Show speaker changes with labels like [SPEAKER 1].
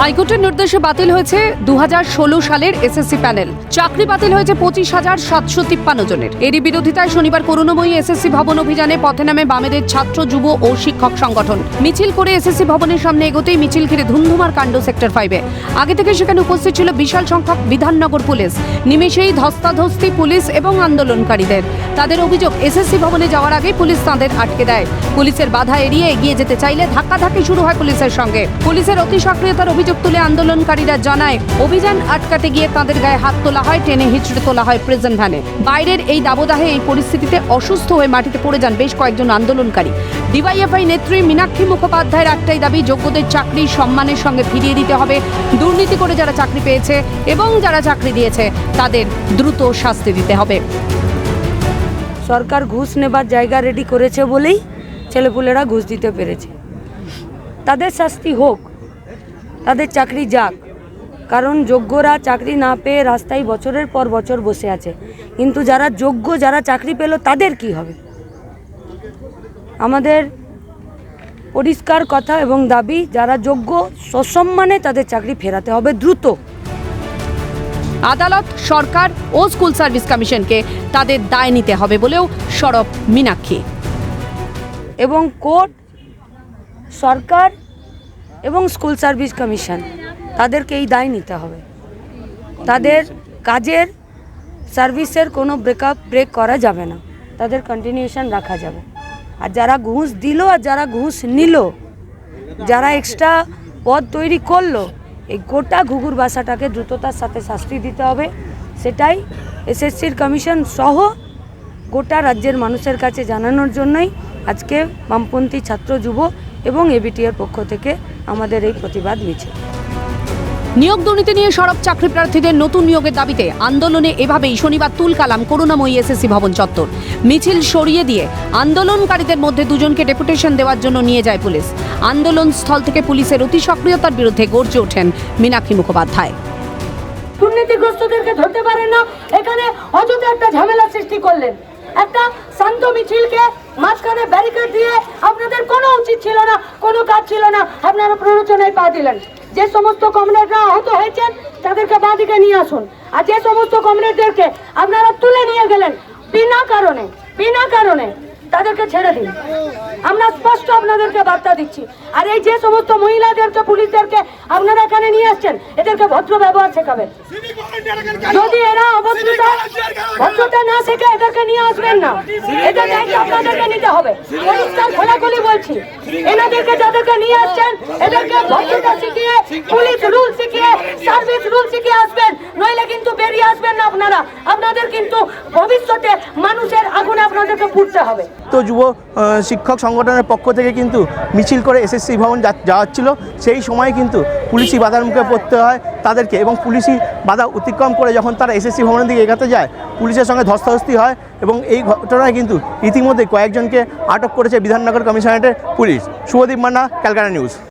[SPEAKER 1] হাইকোর্টের নির্দেশে বাতিল হয়েছে দু হাজার ষোলো সালের এসএসসি প্যানেল। চাকরি বাতিল হয়েছে পঁচিশ হাজার সাতশো তিপ্পান্ন জনের। এরই বিরোধিতায় শনিবার করুণাময়ী এসএসসি ভবন অভিযানে পথে নামে বামেদের ছাত্র, যুব ও শিক্ষক সংগঠন। মিছিল করে এসএসসি ভবনের সামনে এগোতেই মিছিল ঘিরে ধুমধুমার কাণ্ড সেক্টর ফাইভে আগে থেকে সেখানে উপস্থিত ছিল বিশাল সংখ্যক বিধাননগর পুলিশ, নিমেষেই ধস্তাধস্তি পুলিশ এবং আন্দোলনকারীদের। তাদের অভিযোগ, এসএসসি ভবনে যাওয়ার আগে পুলিশ তাঁদের আটকে দেয়। পুলিশের বাধা এড়িয়ে এগিয়ে যেতে চাইলে ধাক্কাধাক্কি শুরু হয় পুলিশের সঙ্গে। পুলিশের অতি সক্রিয়তার অভিযোগ তুলে আন্দোলনকারীরা জানায়, অভিযান আটকাতে গিয়ে তাদের গায়ে হাত তোলা হয়, টেনে হিচড়ে তোলা হয় প্রিজন ভ্যানে বাইরের এই দাবদাহে এই পরিস্থিতিতে অসুস্থ হয়ে মাটিতে পড়ে যান বেশ কয়েকজন আন্দোলনকারী। ডিওয়াইএফআই নেত্রী মীনাক্ষী মুখোপাধ্যায়ের একটাই দাবি, যোগ্যদের চাকরি সম্মানের সঙ্গে ফিরিয়ে দিতে হবে। দুর্নীতি করে যারা চাকরি পেয়েছে এবং যারা চাকরি দিয়েছে, তাদের দ্রুত শাস্তি দিতে হবে।
[SPEAKER 2] সরকার ঘুষ নেবার জায়গা রেডি করেছে বলেই ছেলেপুলেরা ঘুষ দিতে পেরেছে। তাদের শাস্তি হোক তাদের চাকরি যাক। কারণ যোগ্যরা চাকরি না পেয়ে রাস্তায় বছরের পর বছর বসে আছে। কিন্তু যারা যোগ্য যারা চাকরি পেল তাদের কি হবে? আমাদের পরিষ্কার কথা এবং দাবি যারা যোগ্য সসম্মানে তাদের চাকরি ফেরাতে হবে দ্রুত।
[SPEAKER 1] আদালত সরকার ও স্কুল সার্ভিস কমিশনকে তাদের দায় নিতে হবে বলেও সরব মীনাক্ষী।
[SPEAKER 2] এবং কোর্ট সরকার এবং স্কুল সার্ভিস কমিশন, তাদেরকে এই দায় নিতে হবে। তাদের কাজের, সার্ভিসের কোনো ব্রেকআপ, ব্রেক করা যাবে না। তাদের কন্টিনিউশন রাখা যাবে। আর যারা ঘুষ দিল আর যারা ঘুষ নিল, যারা এক্সট্রা পদ তৈরি করল, এই গোটা ঘুঘুর বাসাটাকে দ্রুততার সাথে শাস্তি দিতে হবে। সেটাই এসএসসির কমিশন সহ গোটা রাজ্যের মানুষের কাছে জানানোর জন্যই আজকে বামপন্থী ছাত্র যুব এবং এবিটিআর পক্ষ থেকে আমাদের এই প্রতিবাদ মিছিল।
[SPEAKER 1] নিয়োগ দুর্নীতি নিয়ে সরব চাকরি প্রার্থীদের নতুন নিয়োগের দাবিতে আন্দোলনে এভাবেই শনিবার তুলকালাম করুণাময়ী এসএসসি ভবন চত্বর। মিছিল সরিয়ে দিয়ে আন্দোলনকারীদের মধ্যে দুজনকে ডেপুটেশন দেওয়ার জন্য নিয়ে যায় পুলিশ। আন্দোলন স্থল থেকে পুলিশের অতি সক্রিয়তার বিরুদ্ধে গর্জে ওঠেন মীনাক্ষী মুখোপাধ্যায়।
[SPEAKER 2] দুর্নীতিগ্রস্তদেরকে ধরতে পারেন না। এখানে অযথা একটা ঝামেলা সৃষ্টি করলেন। একটা শান্ত মিছিলকে মাঝখানে ব্যারিকেড দিয়ে আপনাদের কোনো উচিত ছিল না কোনো কাজ ছিল না আপনারা প্ররোচনায় পা দিলেন। যে সমস্ত কমরেডরা আহত হয়েছেন, তাদেরকে বাঁদিকে নিয়ে আসুন। আর যে সমস্ত কমরেডদেরকে আপনারা তুলে নিয়ে গেলেন, বিনা কারণে বিনা কারণে তাদেরকে ছেড়ে দিন। আমরা স্পষ্ট আপনাদেরকে বার্তা দিচ্ছি। আর এই যে সমস্ত মহিলাদেরকে, পুলিশদেরকে আপনারা এখানে নিয়ে আসছেন, এদেরকে ভদ্র ব্যবহার শেখাবেন। যদি এরা অভদ্রতা ভদ্রতা না শেখে এদেরকে নিয়ে আসবেন না। এটা দায়িত্ব আপনাদেরকে নিতে হবে। পরিষ্কার খোলাখুলি বলছি, এনাদেরকে যাদেরকে নিয়ে আসছেন, এদেরকে ভদ্রতা শিখিয়ে, পুলিশ রুল শিখিয়ে, সার্ভিস রুল শিখিয়ে বেরিয়ে আসবেন না আপনারা। আপনাদের কিন্তু ভবিষ্যতে মানুষের আগুনে আপনাদেরকে পুড়তে হবে।
[SPEAKER 3] তো যুব শিক্ষক সংগঠনের পক্ষ থেকে কিন্তু মিছিল করে এসএসসি ভবন যাওয়াচ্ছিল। সেই সময় কিন্তু পুলিশি বাধার মুখে পড়তে হয় তাদেরকে এবং পুলিশি বাধা অতিক্রম করে যখন তারা এসএসসি ভবনের দিকে এগাতে যায়, পুলিশের সঙ্গে ধস্তাধস্তি হয় এবং এই ঘটনায় কিন্তু ইতিমধ্যে কয়েকজনকে আটক করেছে Bidhannagar কমিশনারেটের police. Subhadeep Manna, Calcutta news.